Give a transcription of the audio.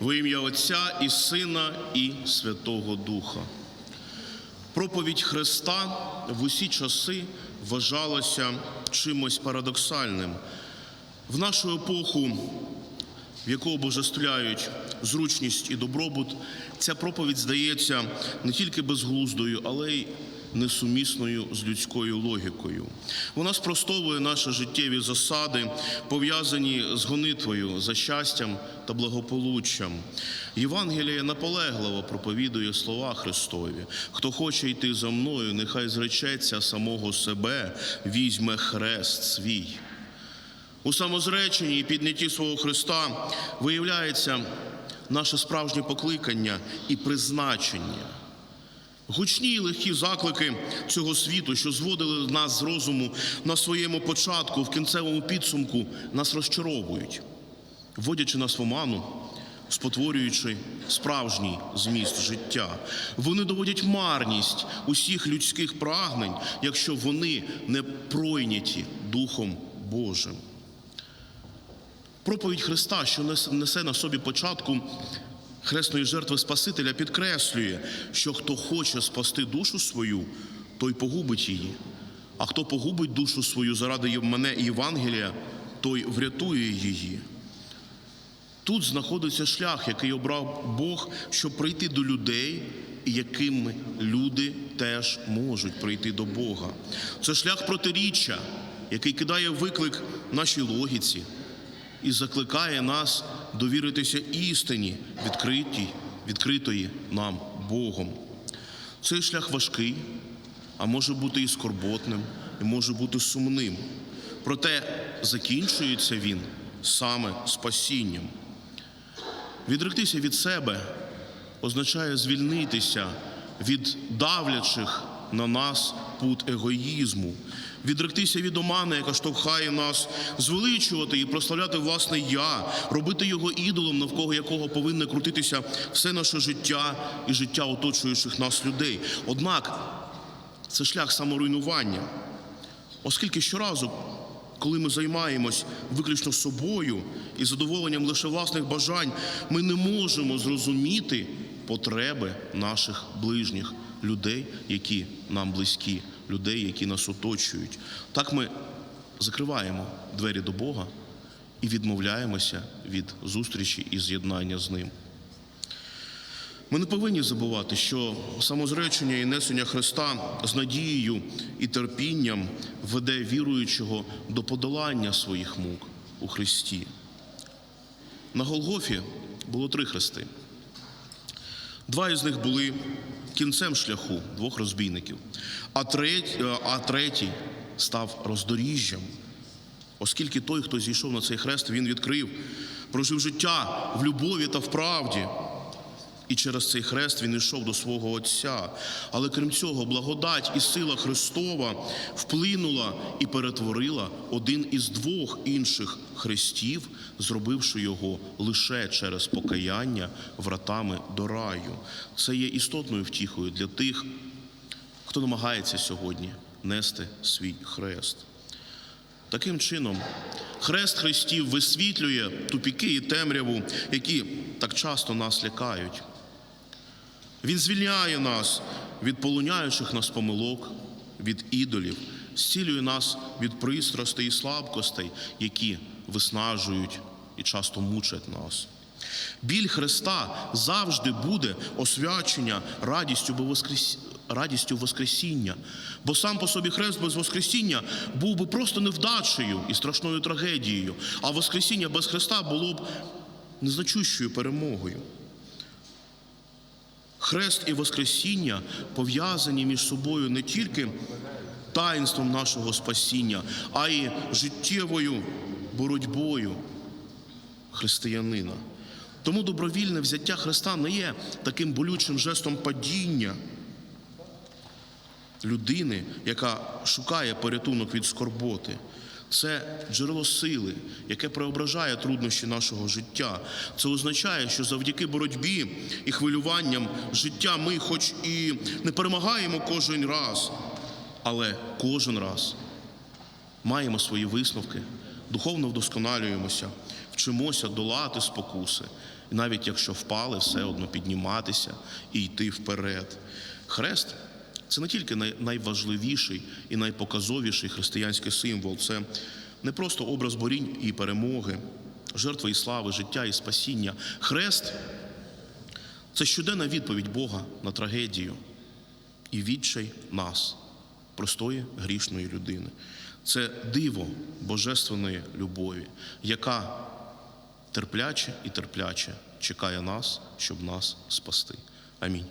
Во ім'я Отця і Сина, і Святого Духа. Проповідь Христа в усі часи вважалася чимось парадоксальним. В нашу епоху, в яку обожествляють зручність і добробут, ця проповідь здається не тільки безглуздою, але й несумісною з людською логікою. Вона спростовує наші життєві засади, пов'язані з гонитвою за щастям та благополуччям. Євангеліє наполегливо проповідує слова Христові. Хто хоче йти за мною, нехай зречеться самого себе, візьме хрест свій. У самозреченні і піднятті свого Христа виявляється наше справжнє покликання і призначення. Гучні й легкі заклики цього світу, що зводили нас з розуму на своєму початку, в кінцевому підсумку, нас розчаровують, вводячи нас в оману, спотворюючи справжній зміст життя. Вони доводять марність усіх людських прагнень, якщо вони не пройняті Духом Божим. Проповідь Христа, що несе на собі початку хресної жертви Спасителя, підкреслює, що хто хоче спасти душу свою, той погубить її. А хто погубить душу свою заради мене і Євангелія, той врятує її. Тут знаходиться шлях, який обрав Бог, щоб прийти до людей, і якими люди теж можуть прийти до Бога. Це шлях протиріччя, який кидає виклик нашій логіці і закликає нас довіритися істині, відкритій, відкритої нам Богом. Цей шлях важкий, а може бути і скорботним, і може бути сумним. Проте закінчується він саме спасінням. Відректися від себе означає звільнитися від давлячих на нас пут егоїзму, відректися від омани, яка штовхає нас звеличувати і прославляти власне я, робити його ідолом, навколо якого повинне крутитися все наше життя і життя оточуючих нас людей. Однак це шлях саморуйнування, оскільки щоразу, коли ми займаємось виключно собою і задоволенням лише власних бажань, ми не можемо зрозуміти потреби наших ближніх людей, які нам близькі, людей, які нас оточують. Так ми закриваємо двері до Бога і відмовляємося від зустрічі і з'єднання з ним. Ми не повинні забувати, що самозречення і несення Христа з надією і терпінням веде віруючого до подолання своїх мук у Христі. На Голгофі було три хрести. Два із них були кінцем шляху двох розбійників, а третій, а третій став роздоріжжям, оскільки той, хто зійшов на цей хрест, він відкрив, прожив життя в любові та в правді. І через цей хрест він йшов до свого Отця. Але крім цього, благодать і сила Христова вплинула і перетворила один із двох інших хрестів, зробивши його лише через покаяння вратами до раю. Це є істотною втіхою для тих, хто намагається сьогодні нести свій хрест. Таким чином, хрест Христів висвітлює тупіки і темряву, які так часто нас лякають. Він звільняє нас від полоняючих нас помилок, від ідолів, зцілює нас від пристрастей і слабкостей, які виснажують і часто мучать нас. Біль Христа завжди буде освячення радістю, бо воскрес... радістю Воскресіння. Бо сам по собі хрест без Воскресіння був би просто невдачею і страшною трагедією, а Воскресіння без Христа було б незначущою перемогою. Хрест і Воскресіння пов'язані між собою не тільки таїнством нашого спасіння, а й життєвою боротьбою християнина. Тому добровільне взяття Христа не є таким болючим жестом падіння людини, яка шукає порятунок від скорботи. Це джерело сили, яке преображає труднощі нашого життя. Це означає, що завдяки боротьбі і хвилюванням життя ми, хоч і не перемагаємо кожен раз, але кожен раз маємо свої висновки, духовно вдосконалюємося, вчимося долати спокуси І навіть якщо впали, все одно підніматися і йти вперед. Хрест це не тільки найважливіший і найпоказовіший християнський символ, це не просто образ борінь і перемоги, жертви і слави, життя і спасіння. Хрест це щоденна відповідь Бога на трагедію і відчай нас, простої грішної людини. Це диво божественної любові, яка терпляче і терпляче чекає нас, щоб нас спасти. Амінь.